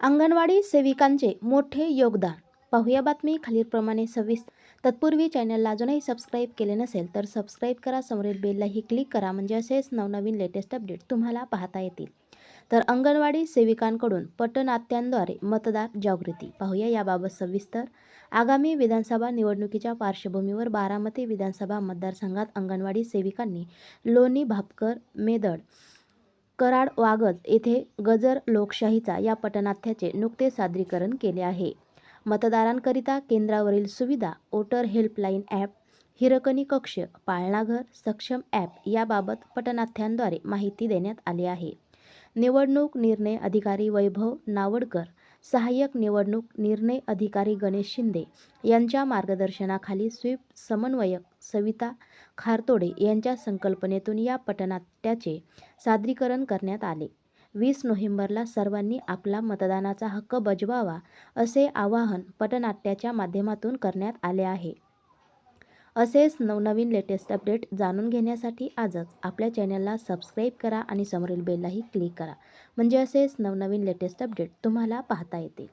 अंगणवाडी सेविकांचे मोठे योगदान. पाहूया बातमी खालीलप्रमाणे सव्वीस तत्पूर्वी चॅनलला अजूनही सबस्क्राईब केले नसेल तर सबस्क्राईब करा. समोरील बेललाही क्लिक करा. म्हणजे असेच नवनवीन लेटेस्ट अपडेट तुम्हाला पाहता येतील. तर अंगणवाडी सेविकांकडून पटनात्यांद्वारे मतदार जागृती. पाहूया याबाबत सविस्तर. आगामी विधानसभा निवडणुकीच्या पार्श्वभूमीवर बारामती विधानसभा मतदारसंघात अंगणवाडी सेविकांनी लोणी भापकर मेदड कराड वागज येथे गजर लोकशाहीचा या पटनाथ्याचे नुकते सादरीकरण केले आहे. मतदारांकरिता केंद्रावरील सुविधा वोटर हेल्पलाईन ॲप हिरकणी कक्ष पाळणाघर सक्षम ॲप याबाबत पटनाथ्यांद्वारे माहिती देण्यात आली आहे. निवडणूक निर्णय अधिकारी वैभव नावडकर सहाय्यक निवडणूक निर्णय अधिकारी गणेश शिंदे यांच्या मार्गदर्शनाखाली स्वीप समन्वयक सविता खारतोडे यांच्या संकल्पनेतून या पटनाट्याचे सादरीकरण करण्यात आले. वीस नोव्हेंबरला सर्वांनी आपला मतदानाचा हक्क बजवावा असे आवाहन पटनाट्याच्या माध्यमातून करण्यात आले आहे. असेच नवनवीन लेटेस्ट अपडेट जाणून घेण्यासाठी आजच आपल्या चॅनलला सबस्क्राईब करा आणि समोरील बेललाही क्लिक करा. म्हणजे असेच नवनवीन लेटेस्ट अपडेट तुम्हाला पाहता येतील.